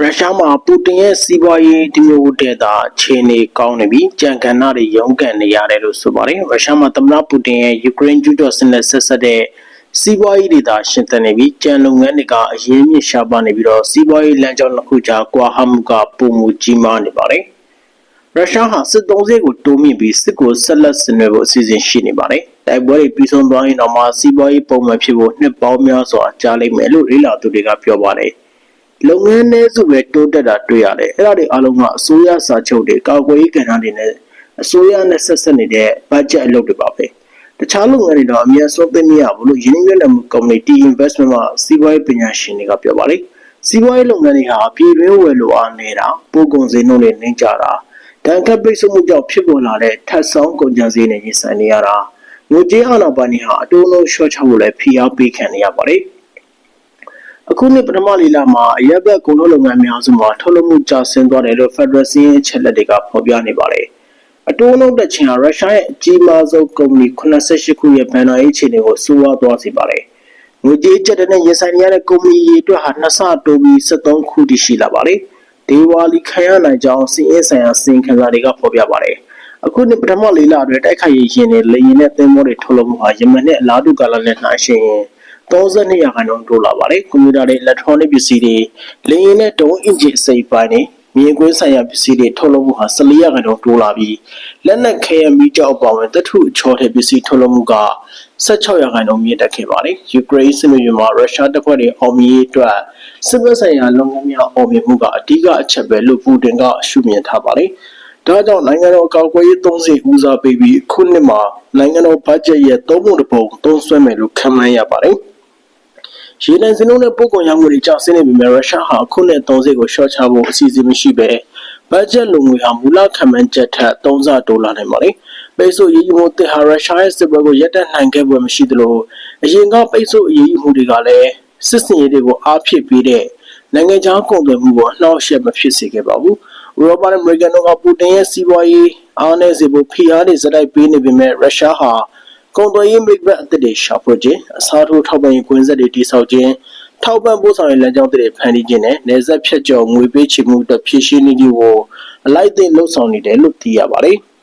ရုရှားမှာပူတင်ရဲ့စီးပွားရေးဒီမျိုးတဲ့တာအခြေအနေကောင်းနေပြီးကြံကဏ္ဍတွေရုန်းကန်နေရတယ်လို့ဆိုပါတယ်ရုရှားမှာသမ္မတပူတင်ရဲ့ယူကရိန်းကျူးကျော်စစ်နဲ့ဆက်ဆက်တဲ့စီးပွားရေးတွေသာရှင်းသနေပြီးကြံလုပ်ငန်းတွေကအရင်းမြစ်ရှားပါနေပြီးတော့စီးပွားရေးလမ်းကြောင်းတစ်ခုကြားကွာဟမှုကပုံမူကြီးမားနေပါတယ်ရုရှားဟာစစ်သုံးစစ်ကိုတိုးမြင့်ပြီးစစ်ကိုဆက်လက်ဆင်နွှဲဖို့အစီအစဉ်ရှိနေပါတယ်။တိုက်ပွဲတွေပြီးဆုံးသွားရင်တော့မှစီးပွားရေးပုံမှန်ဖြစ်ဖို့နှစ်ပေါင်းများစွာကြာလိမ့်မယ်လို့လေ့လာသူတွေကပြောပါတယ်။ လုပ်ငန်းနည်းစုပဲတိုးတက်တာတွေ့ရတယ်။အဲ့ဒါတွေအလုံးကအစိုးရစာချုပ်တွေကာကွယ်ရေးကဏ္ဍတွေနဲ့အစိုးရနဲ့ဆက်ဆက်နေတဲ့ budget အလုပ်တွေပါပဲ။တခြားလုပ်ငန်းတွေတော့အများဆုံးသိမရဘူးလို့ရင်းနှီးမြှုပ်နှံမှု community investment မှာစီးပွားရေးပညာရှင်တွေကပြောပါတယ်။စီးပွားရေးလုပ်ငန်းတွေဟာပြည်တွင်းဝယ်လိုအားနေတာပို့ကုန်စည်နှုန်းတွေနှိမ့်ကြတာဒဏ်ခတ်ပိတ်ဆို့မှုကြောင့်ဖြစ်ပေါ်လာတဲ့ထပ်ဆောင်ကုန်ကျစည်နဲ့ရင်ဆိုင်နေရတာငွေကြေးအာဏာပိုင်တွေဟာအတိုးလုံးရှော့ချဖို့လည်းဖိအားပေးခံနေရပါတယ်။ အခုနှစ်ပထမလေးလမှာအရက်ဘက်ကုန်ထုတ်လုပ်ငန်းများစုမှာထုတ်လုပ်မှုကျဆင်းသွားတယ်လို့ Federal စီးရင်ချက်လက်တွေကဖော်ပြနေပါတယ်။အတိုးလုံးတက်ချင်ဟာရုရှားရဲ့အကြီးမားဆုံးကုမ္ပဏီ88ခုရဲ့ဘဏ္ဍာရေးခြေတွေကိုစိုးဝါးသွားစေပါတယ်။ငွေကြေးကျပ်တဲ့ရင်ဆိုင်နေရတဲ့ကုမ္ပဏီတွေအတွက်ဟာနှစ်ဆတိုးပြီး73ခုတည်ရှိလာပါတယ်။ဒေဝါလီခံရနိုင်ကြောင်းစီးရင်ဆိုင်ရာစီရင်ခံစာတွေကဖော်ပြပါတယ်။အခုနှစ်ပထမလေးလအတွင်းတိုက်ခိုက်ရေးရင်နဲ့လေရင်နဲ့သင်္ဘောတွေထုတ်လုပ်မှုဟာယမန်နဲ့အလားတူကာလနဲ့နှိုင်းယှဉ်ရင် 32ရာခိုင်နှုန်းတိုးလာပါတယ်။ကွန်ပျူတာတွေ electronic ပစ္စည်းတွေလေရင်နဲ့တုံးအင်ဂျင်အစိပ်ပိုင်းတွေမြင်ကွင်းဆိုင်ရာပစ္စည်းတွေထုတ်လုပ်မှုဟာ14ရာခိုင်နှုန်းတိုးလာပြီးလက်နက်ခဲယမ်းမီးကျောက်ပါဝင်တထုအချောတဲ့ပစ္စည်းထုတ်လုပ်မှုက16ရာခိုင်နှုန်းမြင့်တက်ခဲ့ပါတယ်။ယူကရိန်းစစ်မြေပြင်မှာရုရှားတပ်ဖွဲ့တွေအောင်မြင်ရေးအတွက်စစ်ဘက်ဆိုင်ရာလုပ်ငန်းများအောင်မြင်မှုကအဓိကအချက်ပဲလို့ပူတင်ကရှုမြင်ထားပါတယ်။ဒါကြောင့်နိုင်ငံတော်အကောက်ကွယ်ရေးသုံးစီဦးစားပေးပြီးခုနှစ်မှာနိုင်ငံတော်ဘတ်ဂျက်ရဲ့သုံးပုံတစ်ပုံသုံးစွဲမယ်လို့ခန့်မှန်းရပါတယ်။ ရေနံစင်းလုံးနဲ့ပို့ကုန်ရောင်းဝယ်တွေကျဆင်းနေပြီမြရုရှားဟာခုနှစ်သုံးစိတ်ကိုရှော့ချဖို့အစီအစဉ်မရှိပဲဘတ်ဂျက်လုံငွေဟာမူလခံမှန်းချက်ထက်3ဆတိုးလာနိုင်ပါတယ်။ပိတ်ဆို့ရေးယူမှုတစ်ဟာရုရှားရဲ့စစ်ပွဲကိုရပ်တန့်နိုင်ခဲ့ပွဲမရှိသလိုအရင်ကပိတ်ဆို့ရေးယူမှုတွေကလည်းစစ်စင်ရေးတွေကိုအားဖြစ်ပေးတဲ့နိုင်ငံခြားကုန်သွယ်မှုကိုအနှောက်အယှက်မဖြစ်စေခဲ့ပါဘူး။ဥရောပနဲ့အမေရိကန်တို့ကပူတင်ရဲ့စီးပွားရေးအားနည်းစေဖို့ဖိအားတွေစတိုက်ပေးနေပေမဲ့ရုရှားဟာ ကုန်သွယ်ရေးမိတ်ဘက်အသစ်တွေရှာဖွေခြင်းအစားထိုးထောက်ပံ့ရေးကွင်းဆက်တွေတည်ဆောက်ခြင်းထောက်ပံ့ပို့ဆောင်ရေးလမ်းကြောင်းတွေဖန်တီးခြင်းနဲ့နေဆက်ဖြတ်ကျော်ငွေပေးချေမှုအတွက်ဖြည့်ရှင်းနည်းတွေကိုအလိုက်အသင့်လှုပ်ဆောင်နေတယ်လို့သိရပါတယ်။